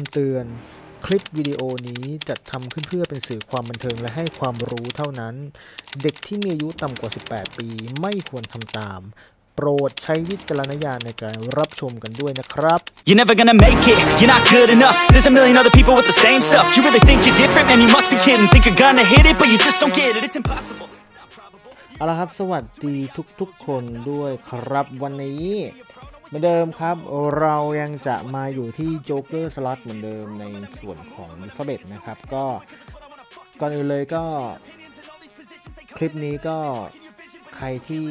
ำเตือน คลิปวิดีโอนี้จัดทำขึ้นเพื่อเป็นสื่อความบันเทิงและให้ความรู้เท่านั้น เด็กที่มีอายุต่ำกว่า 18 ปีไม่ควรทำตาม โปรดใช้วิจารณญาณในการรับชมกันด้วยนะครับ You're never gonna make it, you're not good enough There's a million other people with the same stuff You really think you're different, man, you must be kidding Think you're gonna hit it, but you just don't get it, it's impossible เอาละครับ สวัสดีทุกๆคนด้วยครับวันนี้ เหมือนเดิมครับ เรายังจะมาอยู่ที่โจ๊กเกอร์สล็อตเหมือนเดิมในส่วนของมิฟเบตนะครับ ก็ก่อนอื่นเลยก็ คลิปนี้ก็ใครที่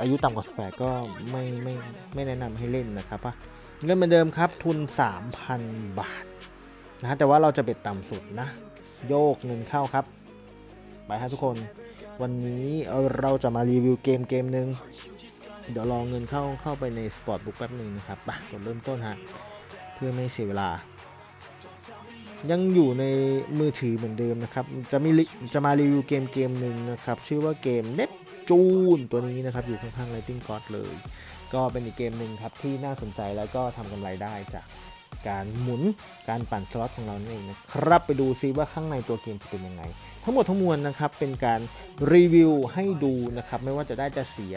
อายุต่ำกว่า18ก็ไม่ไม่ไม่แนะนำให้เล่นนะครับว่าเล่นเหมือนเดิมครับทุน 3,000 บาทนะแต่ว่าเราจะเบ็ดต่ำสุดนะ โยกเงินเข้าครับ ไปครับทุกคน วันนี้เราจะมารีวิวเกมเกมหนึ่ง เดี๋ยวรอเงินเข้าเข้าไปในสปอร์ตบุ๊กแป๊บหนึ่งนะครับไปกดเริ่มต้นฮะเพื่อไม่เสียเวลา ยังอยู่ในมือถือเหมือนเดิมนะครับ จะมีจะมารีวิวเกมเกมหนึ่งนะครับ ชื่อว่าเกมเนปจูนตัวนี้นะครับ อยู่ข้างๆ Lighting God เลย ก็เป็นอีกเกมหนึ่งครับที่น่าสนใจแล้วก็ทำกำไรได้จาก การหมุนการปั่นสล็อตของเรานั่นเองนะครับไปดูซิว่าข้างในตัวเกมจะเป็นยังไง ทั้งหมดทั้งมวลนะครับเป็นการรีวิวให้ดูนะครับไม่ว่าจะได้จะเสีย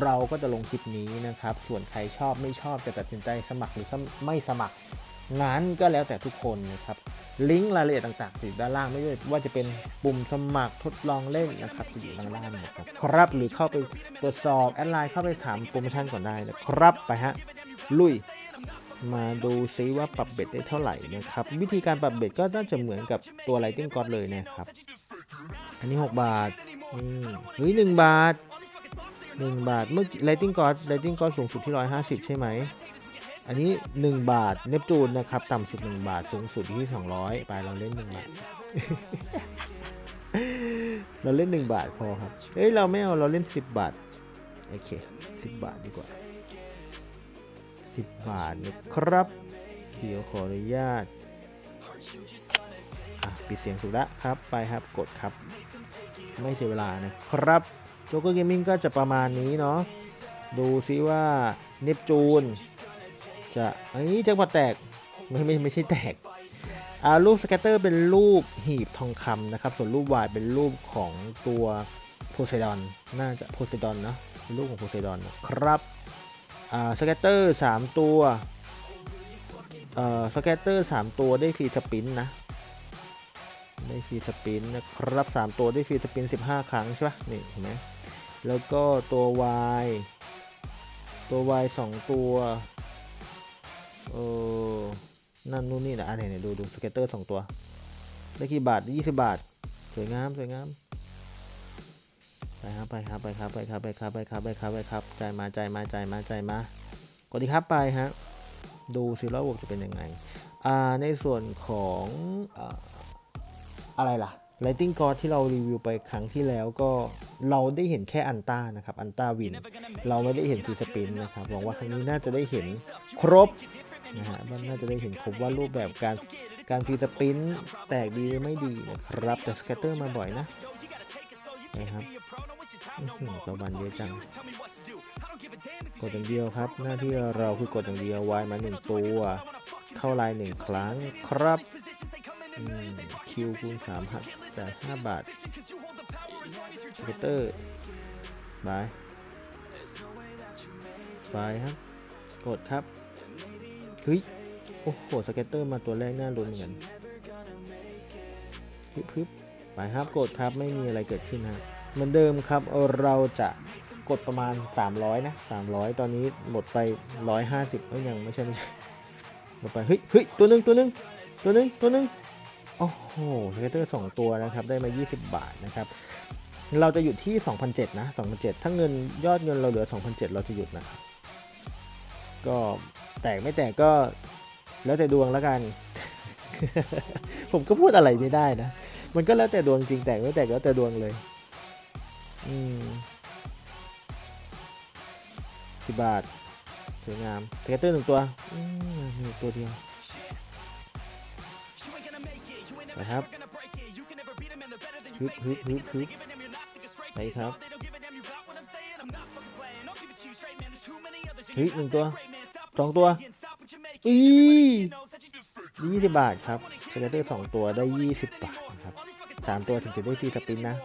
เราก็จะลงคลิปนี้นะครับส่วนใครชอบไม่ชอบจะตัดสินใจสมัครหรือไม่สมัครงั้นก็แล้วแต่ทุกคนนะครับลิงก์รายละเอียดต่างๆอยู่ด้านล่างไม่ว่าจะเป็นปุ่มสมัครทดลองเล่นนะครับอยู่ด้านล่างนะครับครับหรือเข้าไปตรวจสอบแอดไลน์เข้าไปถามโปรโมชั่นก่อนได้นะครับไปฮะลุย มาดูซิว่าปรับเบ็ดได้เท่าไหร่นะครับ วิธีการปรับเบ็ดก็น่าจะเหมือนกับตัว Lighting God เลยนะครับ อันนี้ 6 บาทอืมเฮ้ยหนึ่งบาท 1 บาท เมื่อ Lighting God Lighting God สูงสุดที่ 150 ใช่ไหม อันนี้ 1 บาทเนปจูนนะครับ ต่ำสุด 1 บาท สูงสุดที่ 200 ไปเราเล่น 1 บาท เราเล่น 1 บาทพอครับ เฮ้ย เราไม่เอา เราเล่น 10 บาท โอเค 10 บาทดีกว่า 10บาทนะครับ เดี๋ยวขออนุญาตปิดเสียงสุดละครับ ไปครับ กดครับ ไม่เสียเวลานะครับโจ๊กเกอร์เกมมิ่งก็จะประมาณนี้เนาะ ดูซิว่าเนปจูน จะเอ้ยจังหวัดแตก ไม่ไม่ไม่ใช่แตกอ่ารูปสแกตเตอร์เป็นรูปหีบทองคำนะครับ ส่วนรูปวายเป็นรูปของตัวโพไซดอน น่าจะโพไซดอนนะรูปของโพไซดอนนะครับ อ่าสแกตเตอร์สามตัวเอ่อสแกตเตอร์สามตัวได้ฟรีสปินนะได้ฟรีสปินนะครับ3ตัวได้ฟรีสปิน15ครั้งใช่ปะนี่เห็นไหมแล้วก็ตัว Y ตัว Y 2ตัวเออนั่นนู่นนี่นะอะไหนดูดูสเกตเตอร์2ตัว ได้กี่บาทได้20บาท สวยงาม สวยงาม ครับไปครับไปครับไปครับไปครับไปครับไปครับไปครับใจมาใจมาใจมาใจายมากดดีครับไปฮะดูสิระบบจะเป็นยังไงอ่าในส่วนของอะไรล่ะ Lighting God ที่เรารีวิวไปครั้งที่แล้วก็เราได้เห็นแค่อันต้านะครับอันต้าวิน เราไม่ได้เห็นฟีสปินนะครับหวังว่าครั้งนี้น่าจะได้เห็นครบนะฮะมันน่าจะได้เห็นครบว่ารูปแบบการการฟีสปินแตกดีหรือไม่ดีนะครับแต่สแกตเตอร์มาบ่อยนะ นะครับอื้อหือตัวบันเยอะจัง กดอย่างเดียวครับ หน้าที่เราคือกดอย่างเดียววายมาหนึ่งตัว เข้าไลน์หนึ่งครั้งครับอืมคิวคูณสามหักแต่ห้าบาทสเกตเตอร์บายบายครับ กดครับ เฮ้ย โอ้โห สเก็ตเตอร์มาตัวแรกน่าลุ้นเหมือนกันฮึบฮึบ ไปครับกดครับไม่มีอะไรเกิดขึ้นฮะเหมือนเดิมครับเราจะกดประมาณ 300 นะ 300 ตอนนี้หมดไป 150เอ้ยยังไม่ใช่ไม่ใช่หมดไปเฮ้ยเฮ้ยตัวหนึ่งตัวหนึ่งตัวหนึ่งตัวหนึ่งโอ้โหสเกตเตอร์2ตัวนะครับได้มา 20 บาทนะครับเราจะหยุดที่ 2,007นะ2,007ถ้าเงินยอดเงินเราเหลือ 2,007เราจะหยุดนะครับก็แตกไม่แตกก็แล้วแต่ดวงแล้วกัน ผมก็พูดอะไรไม่ได้นะ มันก็แล้วแต่ดวงจริงแตกไม่แตกแล้วแต่ดวงเลย อืมสิบบาทสวยงามสเก็ตเตอร์หนึ่งตัวอืมตัวเดียวนะครับฮึบฮึบฮึบฮึบไปครับเฮ้ยหนึ่งตัวสองตัว อีย20บาทครับสเกตเตอร์2ตัวได้20บาทนะครับ3ตัวถึงจะได้ฟรีสปินนะ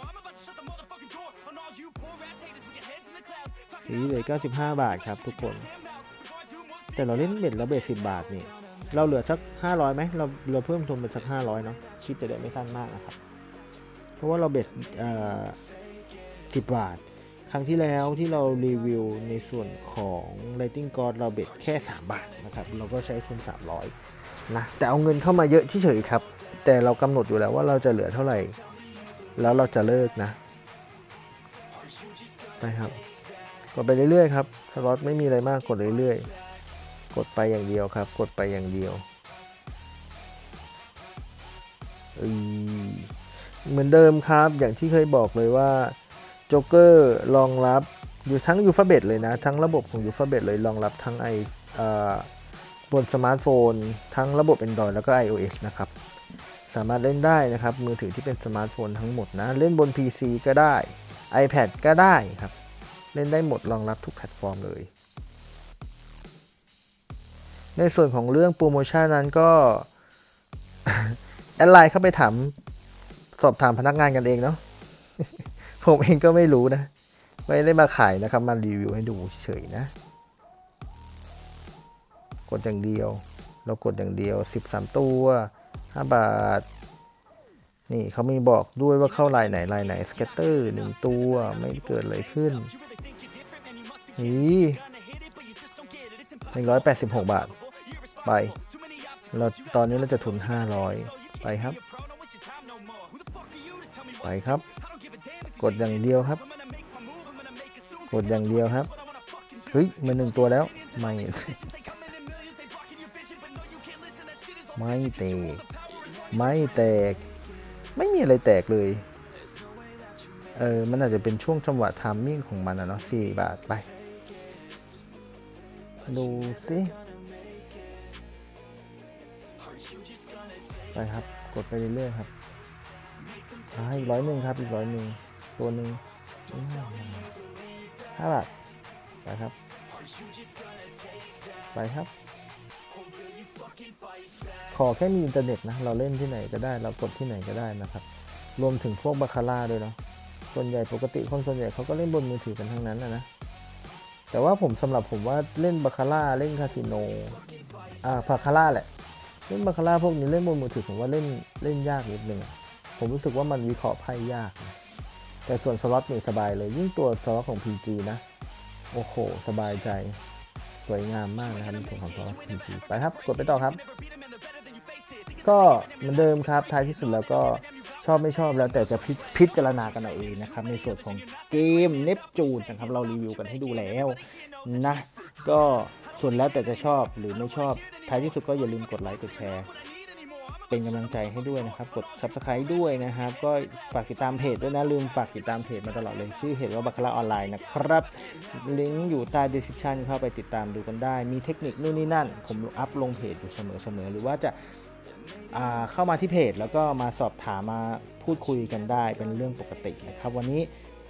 ทีนี้เหลย95 บาทครับทุกคน แต่เราเล่นเบ็ดแล้วเบ็ด10 บาทนี่ เราเหลือสัก 500ไหมเราเราเพิ่มทุนเป็นสัก 500 เนาะคลิปจะได้ไม่สั้นมากนะครับ เพราะว่าเราเบ็ดเอ่อ10 บาท ครั้งที่แล้วที่เรารีวิวในส่วนของ Lighting God เราเบ็ดแค่ 3 บาทนะครับ เราก็ใช้ทุน 300 นะ แต่เอาเงินเข้ามาเยอะเฉยๆครับ แต่เรากำหนดอยู่แล้วว่าเราจะเหลือเท่าไหร่ แล้วเราจะเลิกนะ ไปครับ กดไปเรื่อยๆครับสล็อตไม่มีอะไรมากกดเรื่อยๆ กดไปอย่างเดียวครับ กดไปอย่างเดียวอือเหมือนเดิมครับ อย่างที่เคยบอกเลยว่า จ๊กเกอร์รองรับอยู่ทั้งยูฟาเบตเลยนะ ทั้งระบบของยูฟาเบตเลยรองรับทั้งไออ่าบนสมาร์ทโฟน ทั้งระบบ Android แล้วก็ iOS นะครับ สามารถเล่นได้นะครับ มือถือที่เป็นสมาร์ทโฟนทั้งหมดนะ เล่นบน PC ก็ได้ iPad ก็ได้ครับ เล่นได้หมดรองรับทุกแพลตฟอร์มเลย ในส่วนของเรื่องโปรโมชั่นนั้นก็ แอดไลน์เข้าไปถาม สอบถามพนักงานกันเองเนาะ ผมเองก็ไม่รู้นะ ไม่ได้มาขายนะครับ มารีวิวให้ดูเฉยๆนะ กดอย่างเดียว เรากดอย่างเดียว 13 ตัว 5 บาท นี่เขามีบอกด้วยว่าเข้าลายไหนลายไหนสเก็ตเตอร์หนึ่งตัวไม่เกิดอะไรขึ้น นี่หนึ่งร้อยแปดสิบหกบาท ไป เราตอนนี้เราจะทุนห้าร้อยไปครับ ไปครับ กดอย่างเดียวครับ กดอย่างเดียวครับ เฮ้ยมันหนึ่งตัวแล้ว ไม่ ไม่แตก ไม่แตก ไม่มีอะไรแตกเลย เออ มันอาจจะเป็นช่วงจังหวะทามมิ่งของมันอะเนาะสี่บาทไป ดูสิไปครับ กดไปเรื่อยๆครับอ่าอีกร้อยหนึ่งครับ อีกร้อยหนึ่ง ตัวหนึ่งห้าบาทไปครับ ไปครับ ขอแค่มีอินเทอร์เน็ตนะ เราเล่นที่ไหนก็ได้ เรากดที่ไหนก็ได้นะครับ รวมถึงพวกบาคาร่าด้วยเนาะ ส่วนใหญ่ปกติคนส่วนใหญ่เขาก็เล่นบนมือถือกันทั้งนั้นนะนะ แต่ว่าผมสำหรับผมว่าเล่นบาคาร่าเล่นคาสิโน อ่าบาคาร่าแหละ เล่นบาคาร่าพวกนี้เล่นบนมือถือผมว่าเล่นเล่นยากนิดนึง ผมรู้สึกว่ามันวิเคราะห์ไพ่ยากนะ แต่ส่วนสล็อตนี่สบายเลย ยิ่งตัวสล็อตของ PG นะ โอ้โห สบายใจ สวยงามมากนะครับในส่วนของสล็อต PG ไปครับ กดไปต่อครับ ก็เหมือนเดิมครับ ท้ายที่สุดแล้วก็ชอบไม่ชอบแล้วแต่จะพิพิจารณากันเอาเองนะครับ ในส่วนของเกมเนปจูนนะครับ เรารีวิวกันให้ดูแล้วนะ ก็ส่วนแล้วแต่จะชอบหรือไม่ชอบ ท้ายที่สุดก็อย่าลืมกดไลค์กดแชร์ เป็นกำลังใจให้ด้วยนะครับ กด subscribe ด้วยนะครับ ก็ฝากติดตามเพจด้วยนะ ลืมฝากติดตามเพจมาตลอดเลย ชื่อเพจว่าบัคคาร่าออนไลน์นะครับ ลิงก์อยู่ใต้ description เข้าไปติดตามดูกันได้ มีเทคนิคนู่นนี่นั่น ผมอัพลงเพจอยู่เสมอๆ หรือว่าจะาเข้ามาที่เพจ แล้วก็มาสอบถามมาพูดคุยกันได้เป็นเรื่องปกตินะครับ วันนี้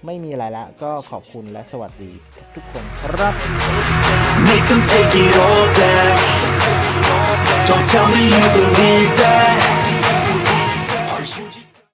ไม่มีอะไรละก็ขอบคุณและสวัสดีทุกคนครับ Don't tell me you believe that.